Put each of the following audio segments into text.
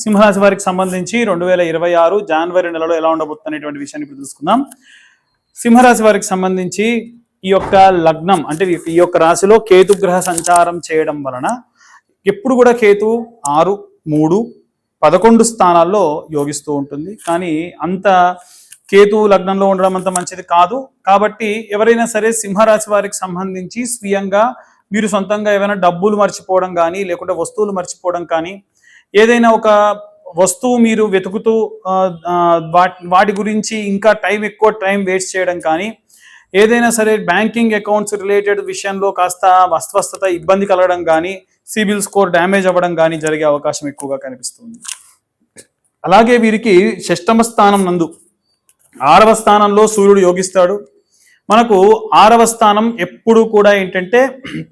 సింహరాశి వారికి సంబంధించి రెండు వేల ఇరవై ఆరు జనవరి నెలలో ఎలా ఉండబోతుంది అనేటువంటి విషయాన్ని ఇప్పుడు తెలుసుకుందాం. సింహరాశి వారికి సంబంధించి ఈ యొక్క లగ్నం అంటే ఈ- ఈ యొక్క రాశిలో కేతు గ్రహ సంచారం చేయడం వలన ఎప్పుడు కూడా కేతు ఆరు మూడు పదకొండు స్థానాల్లో యోగిస్తూ ఉంటుంది. కానీ అంత కేతు లగ్నంలో ఉండడం అంత మంచిది కాదు. కాబట్టి ఎవరైనా సరే సింహరాశి వారికి సంబంధించి స్వీయంగా మీరు సొంతంగా ఏమైనా డబ్బులు మర్చిపోవడం కానీ లేకుంటే వస్తువులు మర్చిపోవడం కానీ ఏదైనా ఒక వస్తువు మీరు వెతుకుతూ వాటి వాటి గురించి ఇంకా టైం ఎక్కువ టైం వేస్ట్ చేయడం కానీ ఏదైనా సరే బ్యాంకింగ్ అకౌంట్స్ రిలేటెడ్ విషయంలో కాస్త అస్వస్థత ఇబ్బంది కలగడం కానీ సిబిల్ స్కోర్ డ్యామేజ్ అవ్వడం కానీ జరిగే అవకాశం ఎక్కువగా కనిపిస్తుంది. అలాగే వీరికి షష్టమ స్థానం నందు ఆరవ స్థానంలో సూర్యుడు యోగిస్తాడు. మనకు ఆరవ స్థానం ఎప్పుడు కూడా ఏంటంటే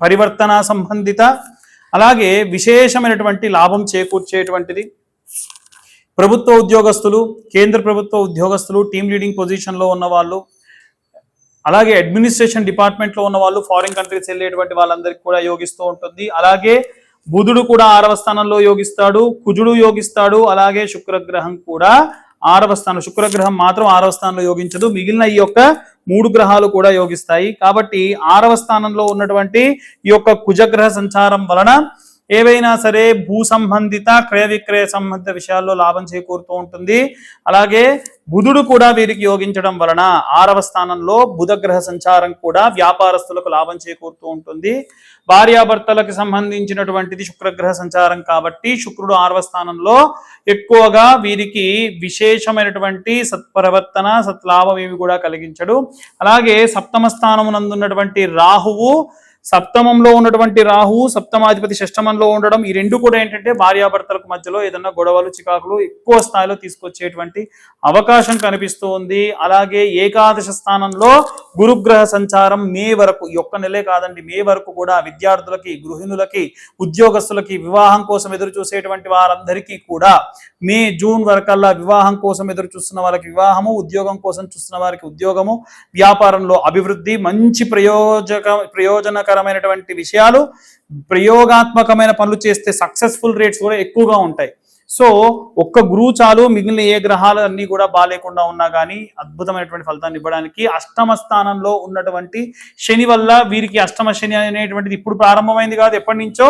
పరివర్తన సంబంధిత అలాగే విశేషమైనటువంటి లాభం చేకూర్చేటువంటిది. ప్రభుత్వ ఉద్యోగస్తులు కేంద్ర ప్రభుత్వ ఉద్యోగస్తులు టీమ్ లీడింగ్ పొజిషన్లో ఉన్నవాళ్ళు అలాగే అడ్మినిస్ట్రేషన్ డిపార్ట్మెంట్లో ఉన్న వాళ్ళు ఫారిన్ కంట్రీస్ వెళ్ళేటువంటి వాళ్ళందరికీ కూడా యోగిస్తూ ఉంటుంది. అలాగే బుధుడు కూడా ఆరవ స్థానంలో యోగిస్తాడు కుజుడు యోగిస్తాడు అలాగే శుక్రగ్రహం కూడా ఆరవ స్థానం శుక్రగ్రహం మాత్రం ఆరవ స్థానంలో యోగించదు. మిగిలిన ఈ యొక్క మూడు గ్రహాలు కూడా యోగిస్తాయి. కాబట్టి ఆరవ స్థానంలో ఉన్నటువంటి ఈ యొక్క కుజగ్రహ సంచారం వలన ఏవైనా సరే భూ సంబంధిత క్రయ విక్రయ సంబంధిత విషయాల్లో లాభం చేకూరుతూ ఉంటుంది. అలాగే బుధుడు కూడా వీరికి యోగించడం వలన ఆరవ స్థానంలో బుధగ్రహ సంచారం కూడా వ్యాపారస్తులకు లాభం చేకూరుతూ ఉంటుంది. భార్యాభర్తలకు సంబంధించినటువంటిది శుక్రగ్రహ సంచారం కాబట్టి శుక్రుడు ఆరవ స్థానంలో ఎక్కువగా వీరికి విశేషమైనటువంటి సత్ప్రవర్తన సత్లాభం ఇవి కూడా కలిగించడు. అలాగే సప్తమ స్థానమునందున్నటువంటి రాహువు సప్తమంలో ఉన్నటువంటి రాహువు సప్తమాధిపతి షష్టమంలో ఉండడం ఈ రెండు కూడా ఏంటంటే భార్యాభర్తలకు మధ్యలో ఏదన్నా గొడవలు చికాకులు ఎక్కువ స్థాయిలో తీసుకొచ్చేటువంటి అవకాశం కనిపిస్తూ ఉంది. అలాగే ఏకాదశ స్థానంలో గురుగ్రహ సంచారం మే వరకు యొక్క ఒక్క నెలే కాదండి మే వరకు కూడా విద్యార్థులకి గృహిణులకి ఉద్యోగస్తులకి వివాహం కోసం ఎదురు చూసేటువంటి వారందరికీ కూడా మే జూన్ వరకల్లా వివాహం కోసం ఎదురు చూస్తున్న వాళ్ళకి వివాహము ఉద్యోగం కోసం చూస్తున్న వారికి ఉద్యోగము వ్యాపారంలో అభివృద్ధి మంచి ప్రయోజక ప్రయోజనకరమైనటువంటి విషయాలు ప్రయోగాత్మకమైన పనులు చేస్తే సక్సెస్ఫుల్ రేట్స్ కూడా ఎక్కువగా ఉంటాయి. సో ఒక్క గురువు చాలు మిగిలిన ఏ గ్రహాలు అన్ని కూడా బాగాలేకుండా ఉన్నా కానీ అద్భుతమైనటువంటి ఫలితాన్ని ఇవ్వడానికి అష్టమ స్థానంలో ఉన్నటువంటి శని వల్ల వీరికి అష్టమ శని అనేటువంటిది ఇప్పుడు ప్రారంభమైంది కాదు ఎప్పటి నుంచో.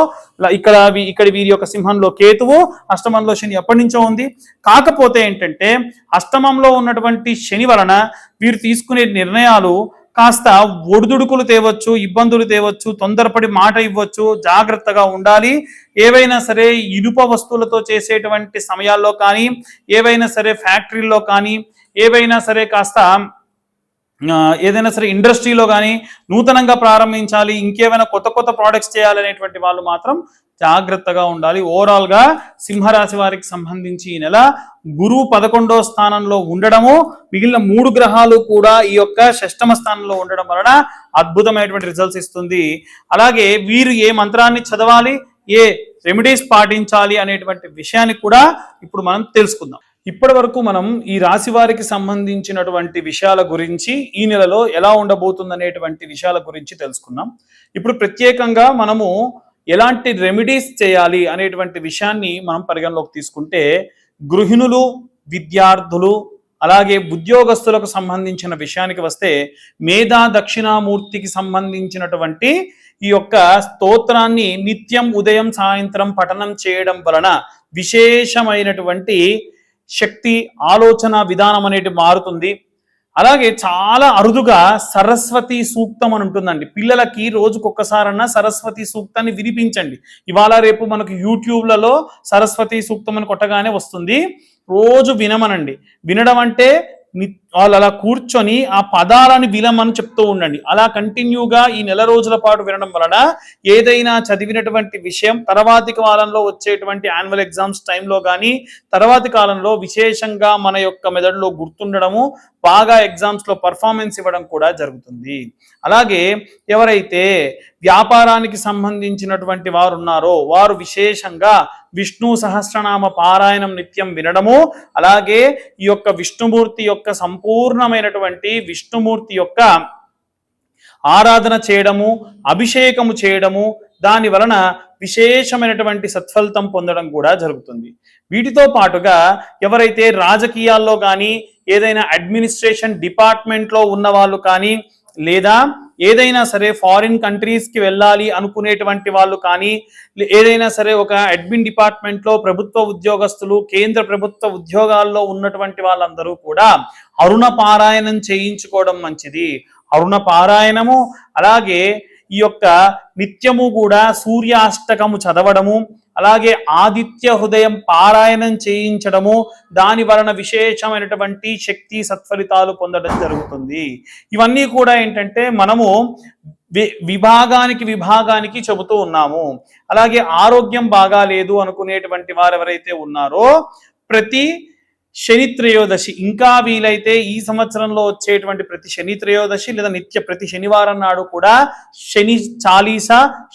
ఇక్కడ ఇక్కడ వీరి యొక్క సింహంలో కేతువు అష్టమంలో శని ఎప్పటి నుంచో ఉంది. కాకపోతే ఏంటంటే అష్టమంలో ఉన్నటువంటి శని వలన వీరు తీసుకునే నిర్ణయాలు కాస్త ఒడిదుడుకులు తేవచ్చు ఇబ్బందులు తేవచ్చు తొందరపడి మాట ఇవ్వచ్చు జాగ్రత్తగా ఉండాలి. ఏవైనా సరే ఇనుప వస్తువులతో చేసేటువంటి సమయాల్లో కానీ ఏవైనా సరే ఫ్యాక్టరీల్లో కానీ ఏవైనా సరే కాస్త ఏదైనా సరే ఇండస్ట్రీలో కానీ నూతనంగా ప్రారంభించాలి ఇంకేమైనా కొత్త కొత్త ప్రోడక్ట్స్ చేయాలనేటువంటి వాళ్ళు మాత్రం జాగ్రత్తగా ఉండాలి. ఓవరాల్గా సింహరాశి వారికి సంబంధించి ఈ నెల గురువు పదకొండో స్థానంలో ఉండడము మిగిలిన మూడు గ్రహాలు కూడా ఈ యొక్క షష్టమ స్థానంలో ఉండడం వలన అద్భుతమైనటువంటి రిజల్ట్స్ ఇస్తుంది. అలాగే వీరు ఏ మంత్రాన్ని చదవాలి ఏ రెమెడీస్ పాటించాలి అనేటువంటి విషయాన్ని కూడా ఇప్పుడు మనం తెలుసుకుందాం. ఇప్పటి వరకు మనం ఈ రాశి వారికి సంబంధించినటువంటి విషయాల గురించి ఈ నెలలో ఎలా ఉండబోతుంది అనేటువంటి విషయాల గురించి తెలుసుకున్నాం ఇప్పుడు ప్రత్యేకంగా మనము ఎలాంటి రెమెడీస్ చేయాలి అనేటువంటి విషయాన్ని మనం పరిగణలోకి తీసుకుంటే గృహిణులు విద్యార్థులు అలాగే ఉద్యోగస్తులకు సంబంధించిన విషయానికి వస్తే మేధా దక్షిణామూర్తికి సంబంధించినటువంటి ఈ యొక్క స్తోత్రాన్ని నిత్యం ఉదయం సాయంత్రం పఠనం చేయడం వలన విశేషమైనటువంటి శక్తి ఆలోచన విధానం అనేది మారుతుంది. అలాగే చాలా అరుదుగా సరస్వతి సూక్తం అని ఉంటుందండి. పిల్లలకి రోజుకొక్కసారన్నా సరస్వతి సూక్తాన్ని వినిపించండి. ఇవాళ రేపు మనకు యూట్యూబ్లలో సరస్వతి సూక్తం అని కొట్టగానే వస్తుంది. రోజు వినమనండి. వినడం అంటే వాళ్ళు అలా కూర్చొని ఆ పదాలని విలమని చెప్తూ ఉండండి. అలా కంటిన్యూగా ఈ నెల రోజుల పాటు వినడం వలన ఏదైనా చదివినటువంటి విషయం తర్వాతి కాలంలో వచ్చేటువంటి యాన్యువల్ ఎగ్జామ్స్ టైంలో కానీ తర్వాతి కాలంలో విశేషంగా మన యొక్క మెదడులో గుర్తుండడము బాగా ఎగ్జామ్స్లో పర్ఫార్మెన్స్ ఇవ్వడం కూడా జరుగుతుంది. అలాగే ఎవరైతే వ్యాపారానికి సంబంధించినటువంటి వారు ఉన్నారో వారు విశేషంగా విష్ణు సహస్రనామ పారాయణం నిత్యం వినడము అలాగే ఈ యొక్క విష్ణుమూర్తి యొక్క సంపూర్ణమైనటువంటి విష్ణుమూర్తి యొక్క ఆరాధన చేయడము అభిషేకము చేయడము దాని వలన విశేషమైనటువంటి సత్ఫలితం పొందడం కూడా జరుగుతుంది. వీటితో పాటుగా ఎవరైతే రాజకీయాల్లో కానీ ఏదైనా అడ్మినిస్ట్రేషన్ డిపార్ట్మెంట్లో ఉన్న వాళ్ళు కానీ లేదా ఏదైనా సరే ఫారిన్ కంట్రీస్కి వెళ్ళాలి అనుకునేటువంటి వాళ్ళు కానీ ఏదైనా సరే ఒక అడ్మిన్ డిపార్ట్మెంట్లో ప్రభుత్వ ఉద్యోగస్తులు కేంద్ర ప్రభుత్వ ఉద్యోగాల్లో ఉన్నటువంటి వాళ్ళందరూ కూడా అరుణ పారాయణం చేయించుకోవడం మంచిది. అరుణ పారాయణము అలాగే ఈ యొక్క నిత్యము కూడా సూర్యాష్టకము చదవడము అలాగే ఆదిత్య హృదయం పారాయణం చేయించడము దాని వలన విశేషమైనటువంటి శక్తి సత్ఫలితాలు పొందడం జరుగుతుంది. ఇవన్నీ కూడా ఏంటంటే మనము వి- విభాగానికి విభాగానికి చెబుతూ ఉన్నాము. అలాగే ఆరోగ్యం బాగాలేదు అనుకునేటువంటి వారు ఎవరైతే ఉన్నారో ప్రతి శని త్రయోదశి. ఇంకా వీలైతే ఈ సంవత్సరంలో వచ్చేటువంటి ప్రతి శని త్రయోదశి లేదా నిత్య ప్రతి శనివారం నాడు కూడా శని చాలీస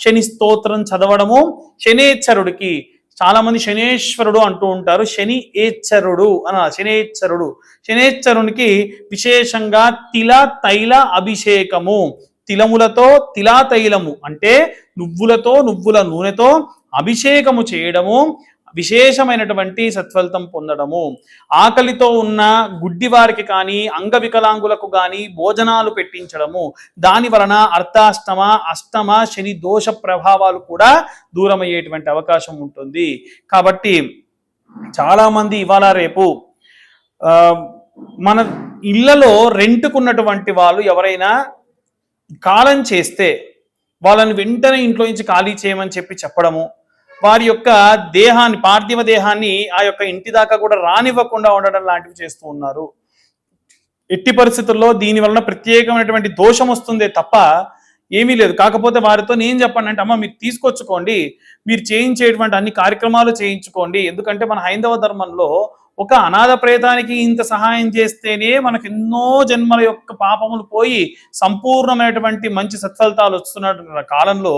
శని స్తోత్రం చదవడము శనేశ్వరుడికి చాలా మంది శనేశ్వరుడు అంటూ ఉంటారు. శని ఏచ్చరుడు అన శనేశ్వరుడు శనేశ్వరునికి విశేషంగా తిల తైల అభిషేకము. తిలములతో తిలా తైలము అంటే నువ్వులతో నువ్వుల నూనెతో అభిషేకము చేయడము విశేషమైనటువంటి సత్ఫలితం పొందడము. ఆకలితో ఉన్న గుడ్డి వారికి కానీ అంగవికలాంగులకు కానీ భోజనాలు పెట్టించడము. దాని వలన అర్థాష్టమ అష్టమ శని దోష ప్రభావాలు కూడా దూరమయ్యేటువంటి అవకాశం ఉంటుంది. కాబట్టి చాలా మంది ఇవాళ రేపు మన ఇళ్ళలో రెంట్కున్నటువంటి వాళ్ళు ఎవరైనా కాలం చేస్తే వాళ్ళని వెంటనే ఇంట్లో నుంచి ఖాళీ చేయమని చెప్పి చెప్పడము. వారి యొక్క దేహాన్ని పార్థివ దేహాన్ని ఆ యొక్క ఇంటి దాకా కూడా రానివ్వకుండా ఉండడం లాంటివి చేస్తూ ఉన్నారు. ఎట్టి పరిస్థితుల్లో దీని వలన ప్రత్యేకమైనటువంటి దోషం వస్తుందే తప్ప ఏమీ లేదు. కాకపోతే వారితో నేను చెప్పండి అంటే అమ్మ మీరు తీసుకొచ్చుకోండి. మీరు చేయించేటువంటి అన్ని కార్యక్రమాలు చేయించుకోండి. ఎందుకంటే మన హైందవ ధర్మంలో ఒక అనాథ ప్రేతానికి ఇంత సహాయం చేస్తేనే మనకు ఎన్నో జన్మల యొక్క పాపములు పోయి సంపూర్ణమైనటువంటి మంచి సత్ఫలితాలు వస్తున్న కాలంలో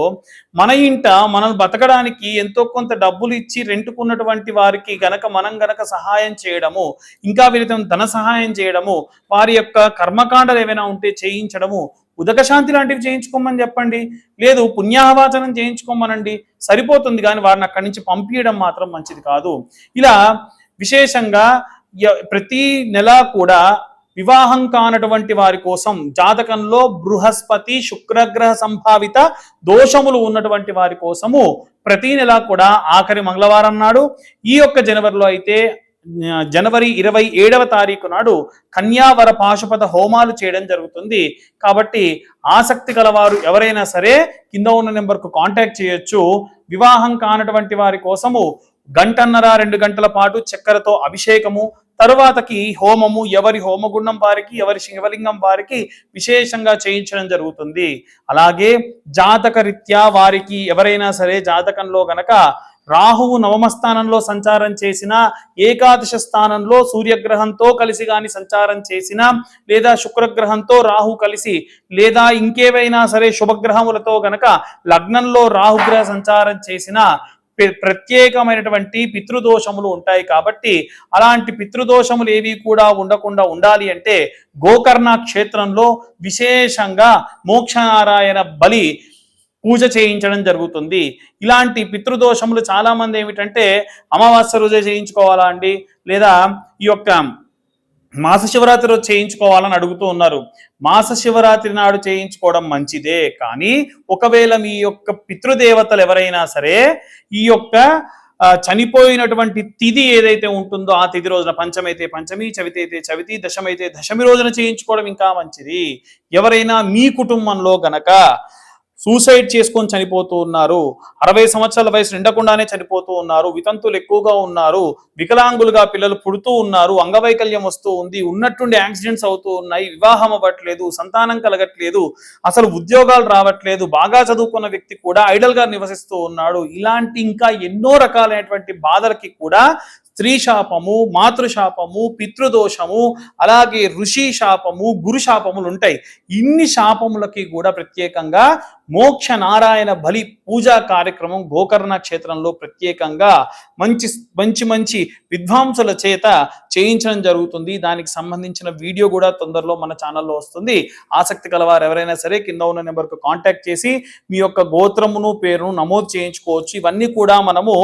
మన ఇంట మనం బతకడానికి ఎంతో కొంత డబ్బులు ఇచ్చి రెంటుకున్నటువంటి వారికి గనక మనం గనక సహాయం చేయడము ఇంకా వీరితో ధన సహాయం చేయడము వారి యొక్క కర్మకాండలు ఏమైనా ఉంటే చేయించడము ఉదకశాంతి లాంటివి చేయించుకోమని చెప్పండి లేదు పుణ్యాహవాచనం చేయించుకోమనండి సరిపోతుంది కానీ వారిని అక్కడి నుంచి పంపించడం మాత్రం మంచిది కాదు. ఇలా విశేషంగా ప్రతి నెల కూడా వివాహం కానటువంటి వారి కోసం జాతకంలో బృహస్పతి శుక్రగ్రహ సంభావిత దోషములు ఉన్నటువంటి వారి కోసము ప్రతి నెల కూడా ఆఖరి మంగళవారం నాడు ఈ యొక్క జనవరిలో అయితే జనవరి ఇరవై ఏడవ తారీఖు నాడు కన్యావర పాశుపత హోమాలు చేయడం జరుగుతుంది. కాబట్టి ఆసక్తి గలవారు ఎవరైనా సరే కింద ఉన్న నెంబర్కు కాంటాక్ట్ చేయొచ్చు. వివాహం కానటువంటి వారి కోసము గంటన్నర రెండు గంటల పాటు చక్కెరతో అభిషేకము తరువాతకి హోమము ఎవరి హోమగుండం వారికి ఎవరి శివలింగం వారికి విశేషంగా చేయించడం జరుగుతుంది. అలాగే జాతక రీత్యా వారికి ఎవరైనా సరే జాతకంలో గనక రాహువు నవమ స్థానంలో సంచారం చేసిన ఏకాదశ స్థానంలో సూర్యగ్రహంతో కలిసి గాని సంచారం చేసిన లేదా శుక్రగ్రహంతో రాహు కలిసి లేదా ఇంకేవైనా సరే శుభగ్రహములతో గనక లగ్నంలో రాహుగ్రహ సంచారం చేసిన ప్రత్యేకమైనటువంటి పితృదోషములు ఉంటాయి కాబట్టి అలాంటి పితృదోషములు ఏవి కూడా ఉండకుండా ఉండాలి అంటే గోకర్ణ క్షేత్రంలో విశేషంగా మోక్షనారాయణ బలి పూజ చేయించడం జరుగుతుంది. ఇలాంటి పితృదోషములు చాలా మంది ఏమిటంటే అమావాస్య రోజే చేయించుకోవాలా అండి? లేదా ఈ యొక్క మాస శివరాత్రి రోజు చేయించుకోవాలని అడుగుతూ ఉన్నారు. మాస శివరాత్రి నాడు చేయించుకోవడం మంచిదే కానీ ఒకవేళ మీ యొక్క పితృదేవతలు ఎవరైనా సరే ఈ యొక్క చనిపోయినటువంటి తిథి ఏదైతే ఉంటుందో ఆ తిథి రోజున పంచమైతే పంచమి చవితి అయితే చవితి దశమైతే దశమి రోజున చేయించుకోవడం ఇంకా మంచిది. ఎవరైనా మీ కుటుంబంలో గనక సూసైడ్ చేసుకొని చనిపోతూ ఉన్నారు. అరవై సంవత్సరాల వయసు నిండకుండానే చనిపోతూ ఉన్నారు. వితంతులు ఎక్కువగా ఉన్నారు. వికలాంగులుగా పిల్లలు పుడుతూ ఉన్నారు. అంగవైకల్యం వస్తూ ఉంది. ఉన్నట్టుండి యాక్సిడెంట్స్ అవుతూ ఉన్నాయి. వివాహం అవ్వట్లేదు. సంతానం కలగట్లేదు. అసలు ఉద్యోగాలు రావట్లేదు. బాగా చదువుకున్న వ్యక్తి కూడా ఐడల్గా నివసిస్తూ ఉన్నాడు. ఇలాంటి ఇంకా ఎన్నో రకాలైనటువంటి బాధలకి కూడా స్త్రీ శాపము మాతృశాపము పితృదోషము అలాగే ఋషి శాపము గురు శాపములు ఉంటాయి. ఇన్ని శాపములకి కూడా ప్రత్యేకంగా మోక్ష నారాయణ బలి పూజా కార్యక్రమం గోకర్ణ క్షేత్రంలో ప్రత్యేకంగా మంచి మంచి మంచి విద్వాంసుల చేత చేయించడం జరుగుతుంది. దానికి సంబంధించిన వీడియో కూడా తొందరలో మన ఛానల్లో వస్తుంది. ఆసక్తి కలవారు ఎవరైనా సరే కింద ఉన్న నెంబర్కు కాంటాక్ట్ చేసి మీ యొక్క గోత్రమును పేరును నమోదు చేయించుకోవచ్చు. ఇవన్నీ కూడా మనము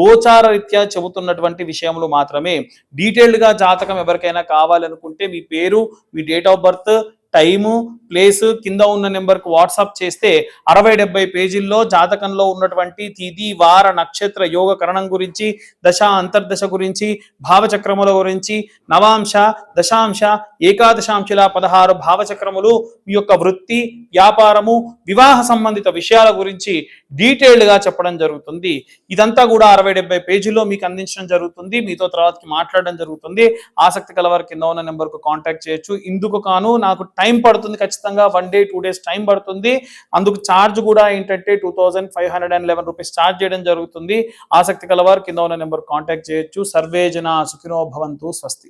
గోచార రీత్యా చెబుతున్నటువంటి విషయములు మాత్రమే. డీటెయిల్డ్గా జాతకం ఎవరికైనా కావాలనుకుంటే మీ పేరు మీ date of birth time place కింద ఉన్న నెంబర్కు వాట్సాప్ చేస్తే అరవై డెబ్బై పేజీల్లో జాతకంలో ఉన్నటువంటి తిథి వార నక్షత్ర యోగ కరణం గురించి దశ అంతర్దశ గురించి భావచక్రముల గురించి నవాంశ దశాంశ ఏకాదశాంశల పదహారు భావచక్రములు మీ యొక్క వృత్తి వ్యాపారము వివాహ సంబంధిత విషయాల గురించి డీటెయిల్డ్గా చెప్పడం జరుగుతుంది. ఇదంతా కూడా అరవై డెబ్బై పేజీల్లో మీకు అందించడం జరుగుతుంది. మీతో తర్వాతకి మాట్లాడడం జరుగుతుంది. ఆసక్తి కలవారు కింద ఉన్న నెంబర్కు కాంటాక్ట్ చేయొచ్చు. ఇందుకు కాను నాకు టైం పడుతుంది ఖచ్చితంగా one day two days time పడుతుంది. అందుకు ఛార్జ్ కూడా ఏంటంటే two thousand five hundred and eleven rupees charge చేయడం జరుగుతుంది. ఆసక్తి కలవారు కింద ఉన్న నెంబర్ కాంటాక్ట్ చేయొచ్చు. సర్వే జన సుఖినో భవంతు స్వస్తి.